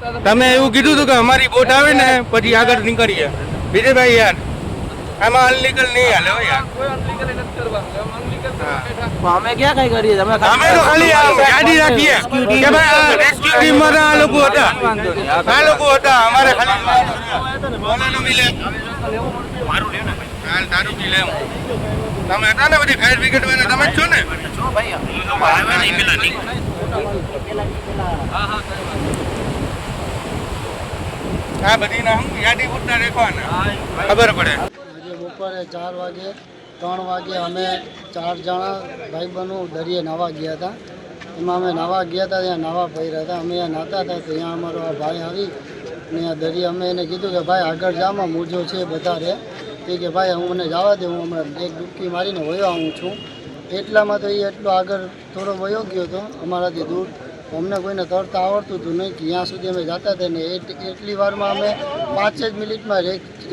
તમે એવું કીધું હતું કે અમારી બોટ આવે ને પછી આગળ નીકળીએ. વિજયભાઈ યાર આમાં અનલીગલ નહીં હાલે હો યાર. અમે ક્યાં કઈ કરીએ? તમે અમે તો ખાલી ગાડી રાખીએ. કે ભાઈ રેસ્ક્યુ ટીમમાં આ લોકો હતા. આ લોકો હતા અમારે ખાલી બોલાનો મિલે. હાલ તારું બી તમે હતા ને બધી ફાયર બ્રિગેડ વાળા તમે જ છો ને? આ બધી ના હું યાદી પૂરતા રાખવાના. ખબર પડે. આજે બપોરે ચાર વાગે, ત્રણ વાગે અમે ચાર જણા ભાઈબંધો દરિયે નાવા ગયા હતા. એમાં અમે નાહવા ગયા હતા, ત્યાં નાહવા પડ્યા હતા. અમે અહીંયા નાતા હતા, તો ત્યાં અમારો આ ભાઈ આવી અને આ દરિયા અમે એને કીધું કે ભાઈ આગળ જામાં મૂજો છે બધા રે તે કે ભાઈ હું મને જવા દે, હું હમણાં એક ડૂબકી મારીને વયો આવું છું. એટલામાં તો એ એટલો આગળ થોડો વયો ગયો હતો અમારાથી દૂર અમને કોઈને તરતા આવડતું હતું નહીં. ત્યાં સુધી અમે જતા હતા ને એટ- એટલી વારમાં અમે પાંચ જ મિનિટમાં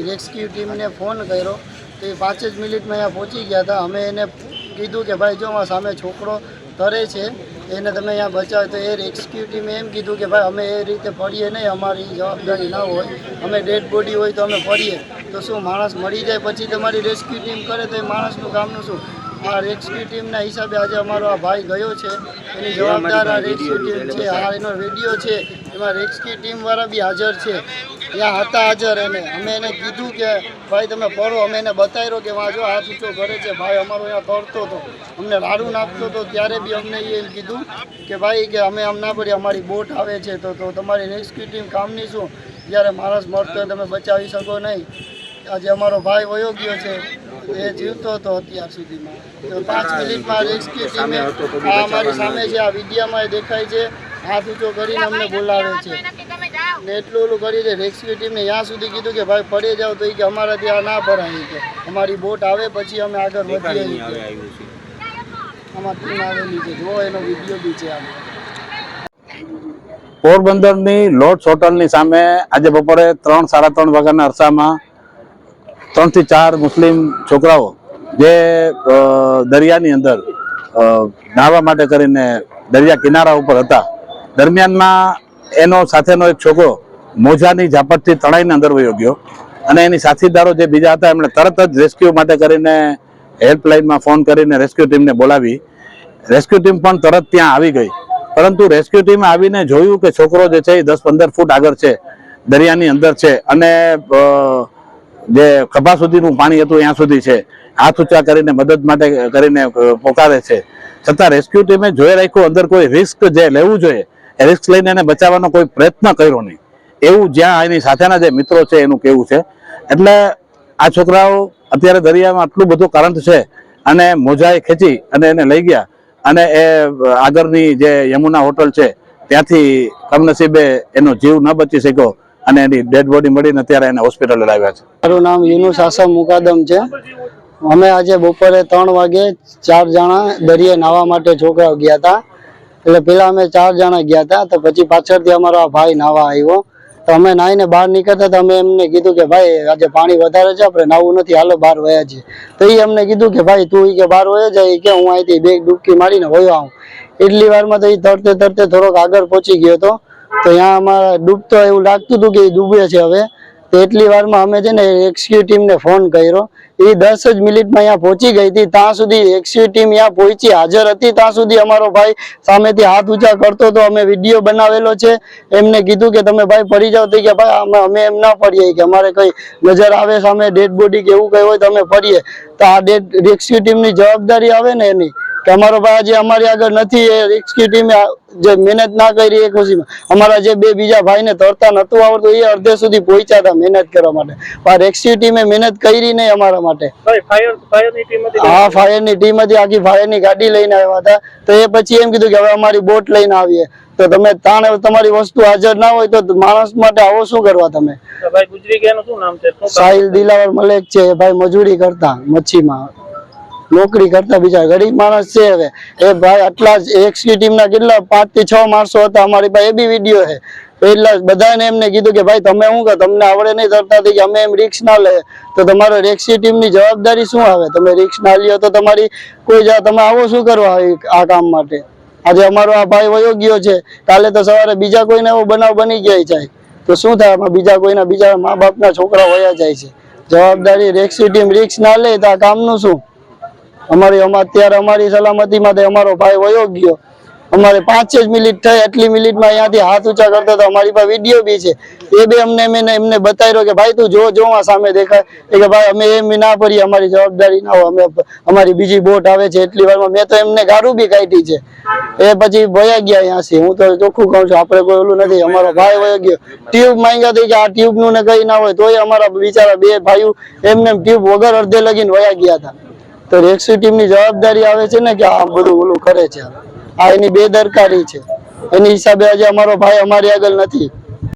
રેસ્ક્યુ ટીમને ફોન કર્યો. તો એ પાંચ જ મિનિટમાં અહીંયા પહોંચી ગયા હતા. અમે એને કીધું કે, ભાઈ, જો સામે છોકરો તરે છે, એને તમે અહીંયા બચાવો. તો એ રેસ્ક્યુ ટીમે એમ કીધું કે, ભાઈ, અમે એ રીતે પડીએ નહીં. અમારી જવાબદારી ના હોય. અમે ડેડ બોડી હોય તો અમે પડીએ. તો શું માણસ મરી જાય પછી તમારી રેસ્ક્યુ ટીમ કરે તો એ માણસનું કામનું શું? આ રેસ્ક્યુ ટીમના હિસાબે આજે અમારો આ ભાઈ ગયો છે. એની જવાબદાર આ રેસ્ક્યુ ટીમ છે. આ એનો વીડિયો છે. એમાં રેસ્ક્યુ ટીમવાળા બી હાજર છે. ત્યાં હતા હાજર એને. અમે એને કીધું કે ભાઈ તમે પડો અમે એને બતાવ્યો કે વાંચો આ હાથ ઊંચો કરે છે. ભાઈ અમારો અહીંયા તરતો હતો. અમને લાડુ નાખતો હતો. ત્યારે બી અમને એ કીધું કે ભાઈ કે અમે આમ ના પડીએ અમારી બોટ આવે છે. તો તો તમારી રેસ્ક્યુ ટીમ કામની શું? જ્યારે માણસ મરતો તમે બચાવી શકો નહીં. આજે અમારો ભાઈ વયો ગયો છે. એ જીવતો હતો અત્યાર સુધીમાં. તો પાંચ મિનિટમાં રેસ્ક્યુ ટીમે આ અમારી સામે છે આ વિડીયામાં એ દેખાય છે હાથ ઊંચો કરીને અમને બોલાવે છે. ને એટલું ઓલું કરી દે રેસ્ક્યુ ટીમને ત્યાં સુધી કીધું કે ભાઈ પડે જાવ તો એ કે અમારાથી આ ના ભરાય કે. અમારી બોટ આવે પછી અમે આગળ વધીએ અમારી. આમાં ટીમ આવેલી છે. જો એનો વીડિયો બી છે આમાં. પોરબંદરની લોર્ડ્સ હોટલની સામે આજે બપોરે ત્રણ સાડા ત્રણ વાગ્યાના અરસામાં ત્રણથી ચાર મુસ્લિમ છોકરાઓ જે દરિયાની અંદર નાહવા માટે કરીને દરિયા કિનારા ઉપર હતા. દરમિયાનમાં એનો સાથેનો એક છોકરો મોજાની ઝાપટથી તણાઈને અંદર વયો ગયો અને એની સાથીદારો જે બીજા હતા, એમણે તરત જ રેસ્ક્યુ માટે કરીને હેલ્પલાઇનમાં ફોન કરીને રેસ્ક્યુ ટીમને બોલાવી. રેસ્ક્યુ ટીમ પણ તરત ત્યાં આવી ગઈ. પરંતુ રેસ્ક્યુ ટીમ આવીને જોયું કે છોકરો જે છે એ દસ પંદર ફૂટ આગળ છે, દરિયાની અંદર છે અને જે ખભા સુધીનું પાણી હતું ત્યાં સુધી છે. હાથ ઊંચા કરીને મદદ માટે કરીને પોકારે છે. છતાં રેસ્ક્યુ ટીમે જોઈ રાખ્યું, અંદર કોઈ રિસ્ક જે લેવું જોઈએ, એ રિસ્ક લઈને એને બચાવવાનો કોઈ પ્રયત્ન કર્યો નહીં. એવું જ્યાં એની સાથેના જે મિત્રો છે, એનું કેવું છે? એટલે આ છોકરાઓ અત્યારે દરિયામાં આટલું બધું કરંટ છે અને મોજાએ ખેંચી અને એને લઈ ગયા અને એ આગળની જે યમુના હોટલ છે, ત્યાંથી કમનસીબે એનો જીવ ન બચી શક્યો. અને એની ડેડ બોડી મળીને અત્યારે એને હોસ્પિટલ લાવ્યા છે. મારું નામ યુનુસ આસમ મુકાદમ છે. અમે આજે બપોરે ત્રણ વાગે ચાર જણા દરિયે નાહવા માટે છોકરાઓ ગયા હતા. એટલે પેલા અમે ચાર જણા ગયા હતા, તો પછી પાછળથી અમારો આ ભાઈ નાહવા આવ્યો. તો અમે નાહીને બહાર નીકળતા તો અમે એમને કીધું કે ભાઈ, આજે પાણી વધારે છે, આપણે નાહવું નથી, હાલો બહાર વયા છીએ તો એ અમને કીધું કે ભાઈ, તું કે બહાર વયો જાય કે હું અહીંથી બે ડૂબકી મારીને વયો આવું. એટલી વારમાં તો એ તરતે તરતે થોડોક આગળ પહોંચી ગયો હતો. તો ત્યાં અમારા ડૂબતો એવું લાગતું હતું કે એ ડૂબે છે હવે. તો એટલી વારમાં અમે છે ને રેસ્ક્યુ ટીમને ફોન કર્યો. એ દસ જ મિનિટમાં અહીંયા પહોંચી ગઈ હતી. ત્યાં સુધી રેસ્ક્યુ ટીમ અહીંયા પહોંચી હાજર હતી. ત્યાં સુધી અમારો ભાઈ સામેથી હાથ ઊંચા કરતો હતો અમે વીડિયો બનાવેલો છે. એમને કીધું કે તમે ભાઈ પડી જાઓ. તો કે ભાઈ અમે એમ ના પડીએ કે અમારે કંઈ નજર આવે સામે ડેડ બોડી કે એવું કંઈ હોય તો અમે પડીએ તો આ ડેડ રેસ્ક્યુ ટીમની જવાબદારી આવે ને એની. કે અમારો ભાઈ આજે અમારી આગળ નથી એ રેસ્ક્યુ ટીમે જે મહેનત ના કરી એ ખુશીમાં. અમારા જે બે બીજા ભાઈને તરતા નતું આવડતું એ અડધે સુધી પહોંચ્યા હતા મહેનત કરવા માટે. પણ રેસ્ક્યુ ટીમે મહેનત કરી નહીં અમારા માટે. હા ફાયરની ટીમ હતી આખી ફાયરની ગાડી લઈને આવ્યા હતા. તો એ પછી એમ કીધું કે હવે અમારી બોટ લઈને આવીએ. તો તમે તાણ તમારી વસ્તુ હાજર ના હોય તો માણસ માટે આવો શું કરવા તમે? સાહિલ દિલાવર મલેક છે ભાઈ મજૂરી કરતા મચ્છીમાં. નોકરી કરતા બીજા ગરીબ માણસ છે હવે. એ ભાઈ આટલા જ એક્સી ટીમના કેટલા પાંચથી છ માણસો હતા, અમારી પાસે એ બી વીડિયો છે. એટલા બધાને એમને કીધું કે ભાઈ તમે શું કહો, તમને આવડે નહીં તરતાથી કે અમે એમ રિક્સ ના લે. તો તમારો રેક્સી ટીમની જવાબદારી શું આવે? તમે રિક્સ ના લ્યો તો તમારી કોઈ જા, તમે આવો શું કરવા આ કામ માટે? આજે અમારો આ ભાઈ વયો ગયો છે. કાલે તો સવારે બીજા કોઈને એવો બનાવ બની ગયા જાય તો શું થાય? આમાં બીજા કોઈના, બીજા મા બાપના છોકરા વયા જાય છે. જવાબદારી રેક્સી ટીમ રિક્સ ના લે તો આ કામનું શું? અમારી અમા- અત્યારે અમારી સલામતીમાં માટે અમારો ભાઈ વયો ગયો. અમારે પાંચ જ મિનિટ થઈ એટલી મિનિટમાં અહીંયાથી હાથ ઊંચા કરતો હતો. અમારી પાસે વીડિયો બી છે. એ બે અમને મેં એમને બતાવ્યો કે, ભાઈ, તું જો જો આ સામે દેખાય. એ કે, ભાઈ, અમે એમ ના ભરીએ, અમારી જવાબદારી ના હોય. અમે અમારી બીજી બોટ આવે છે એટલી વારમાં. મેં તો એમને ગારું બી કાઢી છે. એ પછી વયા ગયા અહીંયાથી. હું તો ચોખ્ખું કહું છું, આપણે કોઈ ઓલું નથી. અમારો ભાઈ વયો ગયો. ટ્યુબ માંગ્યા હતી કે, આ ટ્યુબનું ને કઈ ના હોય, તોય અમારા બિચારા બે ભાઈઓ એમને ટ્યુબ વગર અડધે લગીને વયા ગયા હતા. તો રેક્સી ટીમની જવાબદારી આવે છે ને કે આ બધું ઓલું કરે છે. આ એની બેદરકારી છે. એની હિસાબે આજે અમારો ભાઈ અમારી આગળ નથી.